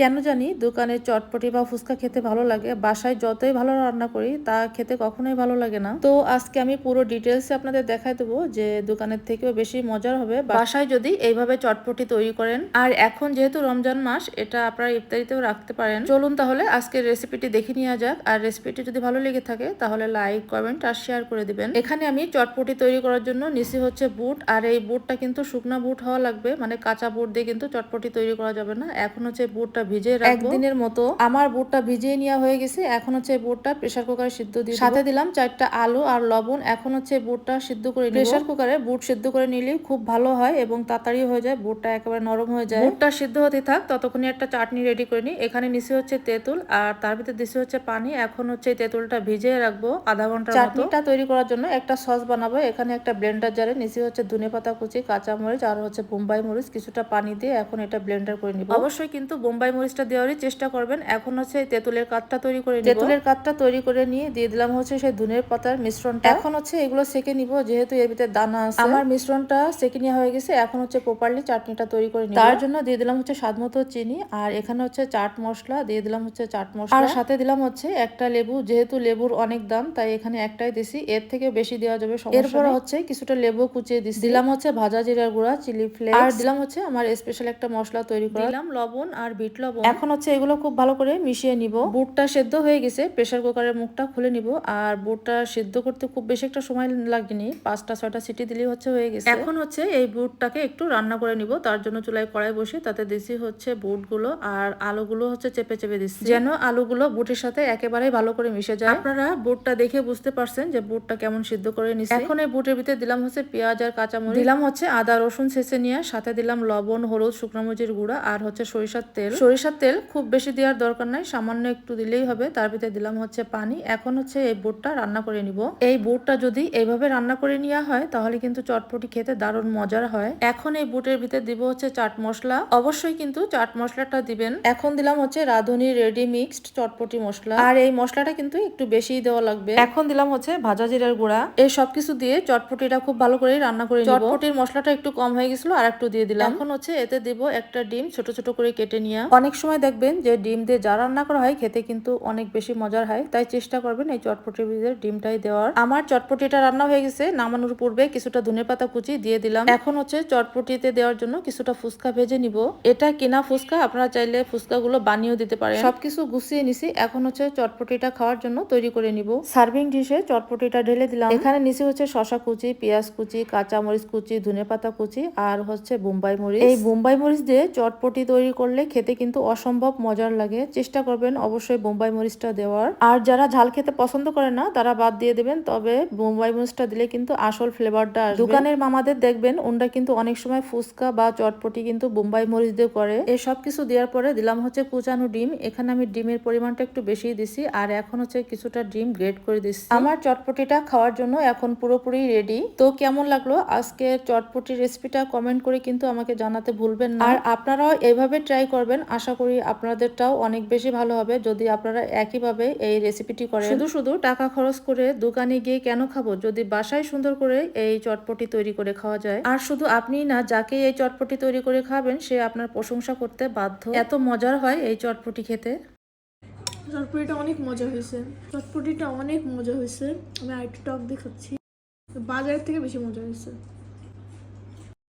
কেন জানি দোকানের চটপটি বা ফুচকা খেতে ভালো লাগে, বাসায় যতই ভালো রান্না করি তা খেতে কখনোই ভালো লাগে না। তো আজকে আমি পুরো ডিটেলসে আপনাদের দেখাই দেবো যে দোকানের থেকেও বেশি মজার হবে। বাসায় যদি এইভাবে চটপটি তৈরি করেন, আর এখন যেহেতু রমজান মাস, এটা আপনারা ইফতারিতেও রাখতে পারেন। চলুন তাহলে আজকের রেসিপিটি দেখে নেওয়া যাক। আর রেসিপিটি যদি ভালো লেগে থাকে, তাহলে লাইক কমেন্ট আর শেয়ার করে দিবেন। এখানে আমি চটপটি তৈরি করার জন্য নিচে হচ্ছে বুট, আর এই বুটটা কিন্তু শুকনা বুট হওয়া লাগবে মানে কাঁচা বুট দিয়ে কিন্তু চটপটি তৈরি করা যাবে না। এখন হচ্ছে বুটটা ভিজে রাখব। একদিনের মতো। আমার বুটটা ভিজিয়ে নেওয়া হয়ে গেছে। এখন হচ্ছে বুটটা প্রেসার কুকারে সিদ্ধ দিয়ে সাথে দিলাম চারটা আলু আর লবণ। এখন হচ্ছে বুটটা সিদ্ধ করে প্রেসার কুকারে বুট সিদ্ধ করে নিলে খুব ভালো হয় এবং তাড়াতাড়ি হয়ে যায়। বুটটা একেবারে নরম হয়ে যায়। বুটটা সিদ্ধ হতে থাক ততক্ষণে একটা চাটনি রেডি করে নিই। এখানে নিচে হচ্ছে তেঁতুল আর তার ভিতরে দিছে হচ্ছে পানি। এখন হচ্ছে তেঁতুলটা ভিজিয়ে রাখব আধা ঘণ্টা চাটনিটা তৈরি করার জন্য একটা সস বানাবো। এখানে একটা ব্লেন্ডার জারে নিচে হচ্ছে ধনে পাতা কুচি কাঁচা মরিচ আর হচ্ছে বোম্বাই মরিচ কিছুটা পানি দিয়ে এখন এটা ব্লেন্ডার করে নিব। অবশ্যই কিন্তু বোম্বাই মরিচটা দেওয়ারই চেষ্টা করবেন। এখন হচ্ছে তেঁতুলের কাঠটা তৈরি করে তেঁতুলের কাঠটা তৈরি করে নিয়ে দিয়ে দিলাম হচ্ছে সেই ধনের পাতার মিশ্রণটা। এখন হচ্ছে এগুলো সেকে নিব যেহেতু এর ভিতরে দানা আছে। আমার মিশ্রণটা সেকে নেওয়া হয়ে গেছে এখন হচ্ছে প্রপারলি চাটনিটা তৈরি করে নিব। তার জন্য দিয়ে দিলাম হচ্ছে স্বাদ মতো চিনি আর এখানে হচ্ছে চাট মশলা দিয়ে দিলাম হচ্ছে চাট মশলা। আর সাথে দিলাম হচ্ছে একটা লেবু যেহেতু লেবুর অনেক দাম তাই এখানে একটাই দিছি। এর থেকে বেশি দেওয়া যাবে এরপর হচ্ছে কিছুটা লেবু কুচিয়ে দিছি। দিলাম হচ্ছে ভাজা জিরার গুঁড়া চিলি ফ্লেক্স। আর দিলাম হচ্ছে আমার স্পেশাল একটা মশলা তৈরি করে। দিলাম লবণ আর বিট লবণ। এখন হচ্ছে এগুলো খুব ভালো করে মিশিয়ে নিব। বুটটা সেদ্ধ হয়ে গেছে প্রেসার কুকারের মুখটা খুলে নিব। আর বুটটা সেদ্ধ করতে খুব বেশি একটা সময় লাগেনি পাঁচটা ছয়টা সিটি দিলেই হচ্ছে হয়ে গেছে। এখন হচ্ছে এই বুটটাকে একটু রান্না করে নিব তার জন্য চুলায় কড়াই বসে তাতে দিছি হচ্ছে বুটগুলো আর আলুগুলো হচ্ছে চেপে চেপে দিচ্ছি। যেন আলুগুলো বুটের সাথে একেবারে ভালো করে মিশে যায়। আপনারা বুটটা দেখে বুঝতে পারছেন যে বুটটা কেমন সিদ্ধ করে নিচ্ছে এখন এই বুটের ভিতরে দিলাম হচ্ছে পেঁয়াজ আর কাঁচামরিচ। দিলাম হচ্ছে আদা রসুন ছেঁচে নিয়ে সাথে দিলাম লবণ হলুদ শুকনো মরিচের গুঁড়া আর হচ্ছে সরিষার তেল। সরিষার তেল খুব বেশি দেওয়ার দরকার নাই, সামান্য একটু দিলেই হবে। তার ভিতরে দিলাম হচ্ছে পানি। এখন হচ্ছে এই বুটটা রান্না করে নিব। এই বুটটা যদি এইভাবে রান্না করে নেওয়া হয়, তাহলে কিন্তু চটপটি খেতে দারুণ মজার হয়। এখন এই বুটের ভিতরে দিব হচ্ছে চাট মশলা। অবশ্যই কিন্তু চাট মশলাটা দিবেন। এখন দিলাম হচ্ছে রাঁধুনি রেডি মিক্সড চটপটি মশলা। আর এই মশলাটা কিন্তু একটু বেশি দেওয়া লাগবে। এখন দিলাম হচ্ছে ভাজা জিরার গুঁড়া। এই সবকিছু দিয়ে চটপটিটা খুব ভালো করে রান্না করে চটপটির মশলাটা একটু কম হয়ে গেছিল আর একটু দিয়ে দিলাম। এখন হচ্ছে এতে দিব একটা ডিম ছোট ছোট করে কেটে নিয়ে অনেক সময় দেখবেন যে ডিম দিয়ে যা রান্না করা হয় খেতে কিন্তু অনেক বেশি মজার হয়। তাই চেষ্টা করবেন এই চটপটির ভিতরে ডিমটাই দেওয়ার। আমার চটপটিটা রান্না হয়ে গেছে, নামানোর পূর্বে কিছুটা ধনে পাতা কুচি দিয়ে দিলাম। এখন হচ্ছে চটপটিতে দেওয়ার জন্য কিছুটা ফুচকা ভেজে নিব। এটা কেনা ফুচকা আপনারা চাইলে ফুচকাগুলো বানিয়েও দিতে পারেন। সবকিছু গুছিয়ে নিছি, এখন হচ্ছে চটপটিটা খাওয়ার জন্য তৈরি করে নিব। সার্ভিং ডিশে চটপটিটা ঢেলে দিলাম। এখানে নিচে হচ্ছে শশা কুচি, পেঁয়াজ কুচি কাঁচা মরিচ কুচি, ধনে পাতা কুচি আর হচ্ছে বোম্বাই মরিচ। এই বোম্বাই মরিচ দিয়ে চটপটি তৈরি করলে খেতে কিন্তু অসম্ভব মজার লাগে। চেষ্টা করবেন অবশ্যই বোম্বাই মরিচটা দেওয়ার। আর যারা ঝাল খেতে পছন্দ করে না, তারা বাদ দিয়ে দেবেন। তবে বোম্বাই মরিচটা দিলে কিন্তু আসল ফ্লেভারটা আসবে। দোকানের মামাদের দেখবেন ওনরা কিন্তু অনেক সময় ফুচকা বা চটপটি কিন্তু বোম্বাই মরিচ দিয়ে করে। সব কিছু দেওয়ার পরে দিলাম হচ্ছে কুচানো ডিম। এখানে আমি ডিমের পরিমাণটা একটু বেশি দিছি। আর এখন হচ্ছে কিছুটা ডিম গ্রেড করে দিচ্ছি আমার চটপটিটা খাওয়ার জন্য এখন পুরোপুরি রেডি। তো কেমন লাগল? আজকে চটপটি রেসিপিটা কমেন্ট করে কিন্তু আমাকে জানাতে ভুলবেন না। আর আপনারাও এভাবে ট্রাই করবেন। আশা করি আপনাদেরটাও অনেক বেশি ভালো হবে। যদি আপনারা একইভাবে এই রেসিপিটি করেন। শুধু শুধু টাকা খরচ করে দোকানে গিয়ে কেন খাব? যদি বাসায় সুন্দর করে এই চটপটি তৈরি করে খাওয়া যায়। আর শুধু আপনি না যাকে এই চটপটি তৈরি করে খাবেন সে আপনার প্রশংসা করতে বাধ্য। এত মজার হয় এই চটপটি খেতে। চটপটিটা অনেক মজা হয়েছে। চটপটিটা অনেক মজা হয়েছে। আমি আরেকটু টক দিয়ে খাচ্ছি বাজারের থেকে বেশি মজা হয়েছে।